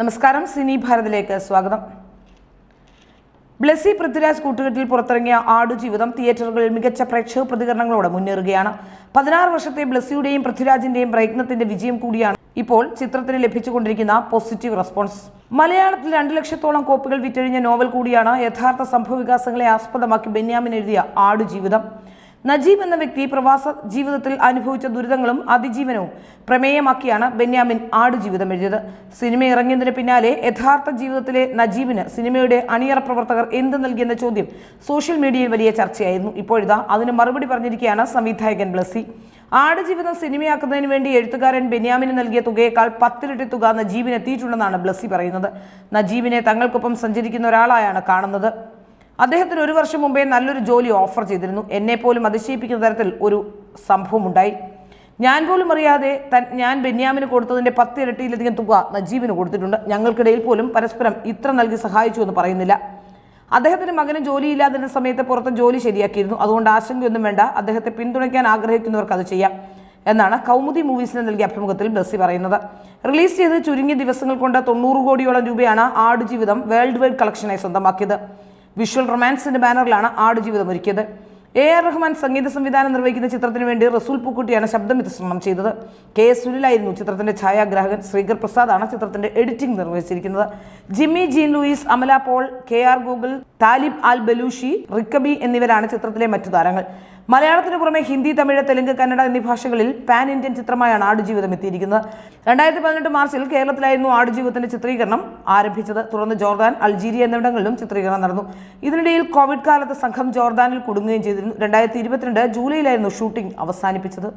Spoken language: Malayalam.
നമസ്കാരം സിനി ഭാരതിലേക്ക് സ്വാഗതം. ബ്ലെസി പൃഥ്വിരാജ് കൂട്ടുകെട്ടിൽ പുറത്തിറങ്ങിയ ആടുജീവിതം തിയേറ്ററുകളിൽ മികച്ച പ്രേക്ഷക പ്രതികരണങ്ങളോടെ മുന്നേറുകയാണ്. പതിനാറ് വർഷത്തെ ബ്ലസിയുടെയും പൃഥ്വിരാജിന്റെയും പ്രയത്നത്തിന്റെ വിജയം കൂടിയാണ് ഇപ്പോൾ ചിത്രത്തിന് ലഭിച്ചുകൊണ്ടിരിക്കുന്ന പോസിറ്റീവ് റെസ്പോൺസ്. മലയാളത്തിൽ രണ്ടു ലക്ഷത്തോളം കോപ്പികൾ വിറ്റഴിഞ്ഞ നോവൽ കൂടിയാണ് യഥാർത്ഥ സംഭവവികാസങ്ങളെ ആസ്പദമാക്കി ബെന്യാമിൻ എഴുതിയ ആടുജീവിതം. നജീബ് എന്ന വ്യക്തി പ്രവാസ ജീവിതത്തിൽ അനുഭവിച്ച ദുരിതങ്ങളും അതിജീവനവും പ്രമേയമാക്കിയാണ് ബെന്യാമിൻ ആടുജീവിതം എഴുതിയത്. സിനിമ ഇറങ്ങിയതിന് പിന്നാലെ യഥാർത്ഥ ജീവിതത്തിലെ നജീബിന് സിനിമയുടെ അണിയറ പ്രവർത്തകർ എന്ത് നൽകിയെന്ന ചോദ്യം സോഷ്യൽ മീഡിയയിൽ വലിയ ചർച്ചയായിരുന്നു. ഇപ്പോഴിതാ അതിന് മറുപടി പറഞ്ഞിരിക്കുകയാണ് സംവിധായകൻ ബ്ലസി. ആടുജീവിതം സിനിമയാക്കുന്നതിന് വേണ്ടി എഴുത്തുകാരൻ ബെന്യാമിന് നൽകിയ തുകയേക്കാൾ പത്തിരട്ടി തുക നജീബിനെത്തിയിട്ടുണ്ടെന്നാണ് ബ്ലസി പറയുന്നത്. നജീബിനെ തങ്ങൾക്കൊപ്പം സഞ്ചരിക്കുന്ന ഒരാളായാണ് കാണുന്നത്. അദ്ദേഹത്തിന് ഒരു വർഷം മുമ്പേ നല്ലൊരു ജോലി ഓഫർ ചെയ്തിരുന്നു. എന്നെ പോലും അതിശയിപ്പിക്കുന്ന തരത്തിൽ ഒരു സംഭവം ഉണ്ടായി ഞാൻ പോലും അറിയാതെ തൻ ഞാൻ ബെന്യാമിന് കൊടുത്തതിന്റെ പത്ത് ഇരട്ടിയിലധികം തുക നജീബിന് കൊടുത്തിട്ടുണ്ട്. ഞങ്ങൾക്കിടയിൽ പോലും പരസ്പരം ഇത്ര നൽകി സഹായിച്ചു എന്ന് പറയുന്നില്ല. അദ്ദേഹത്തിന്റെ മകന് ജോലിയില്ലാതിരുന്ന സമയത്ത് പുറത്ത് ജോലി ശരിയാക്കിയിരുന്നു. അതുകൊണ്ട് ആശങ്കയൊന്നും വേണ്ട. അദ്ദേഹത്തെ പിന്തുണയ്ക്കാൻ ആഗ്രഹിക്കുന്നവർക്ക് അത് ചെയ്യാം എന്നാണ് കൗമുദി മൂവീസിന് നൽകിയ അഭിമുഖത്തിൽ ബ്ലസ്സി പറയുന്നത്. റിലീസ് ചെയ്ത് ചുരുങ്ങിയ ദിവസങ്ങൾ കൊണ്ട് തൊണ്ണൂറ് കോടിയോളം രൂപയാണ് ആടുജീവിതം വേൾഡ് വൈഡ് കളക്ഷനായി സ്വന്തമാക്കിയത്. വിഷ്വൽ റൊമാൻസിന്റെ ബാനറിലാണ് ആടുജീവിതം ഒരുക്കിയത്. എ ആർ റഹ്മാൻ സംഗീത സംവിധാനം നിർവഹിക്കുന്ന ചിത്രത്തിന് വേണ്ടി റസൂൽ പൂക്കുട്ടിയാണ് ശബ്ദമിശ്രണം ചെയ്തത്. കെ സുനിലായിരുന്നു ചിത്രത്തിന്റെ ഛായാഗ്രാഹകൻ. ശ്രീകർ പ്രസാദാണ് ചിത്രത്തിന്റെ editing നിർവഹിച്ചിരിക്കുന്നത്. Jimmy Jean Louis Amala Paul K R Gokul Talib Al Balushi Rik Aby എന്നിവരാണ് ചിത്രത്തിലെ മറ്റു താരങ്ങൾ. മലയാളത്തിന് പുറമെ ഹിന്ദി തമിഴ് തെലുങ്ക് കന്നഡ എന്നീ ഭാഷകളിൽ പാൻ ഇന്ത്യൻ ചിത്രമായാണ് ആടുജീവിതം എത്തിയിരിക്കുന്നത്. രണ്ടായിരത്തി പതിനെട്ട് മാർച്ചിൽ കേരളത്തിലായിരുന്നു ആടുജീവിതത്തിന്റെ ചിത്രീകരണം ആരംഭിച്ചത്. തുടർന്ന് ജോർദാൻ അൾജീരിയ എന്നിവിടങ്ങളിലും ചിത്രീകരണം നടന്നു. ഇതിനിടയിൽ കോവിഡ് കാലത്ത് സംഘം ജോർദാനിൽ കുടുങ്ങുകയും ചെയ്തിരുന്നു. രണ്ടായിരത്തി ഇരുപത്തിരണ്ട് ജൂലൈയിലായിരുന്നു ഷൂട്ടിംഗ് അവസാനിപ്പിച്ചത്.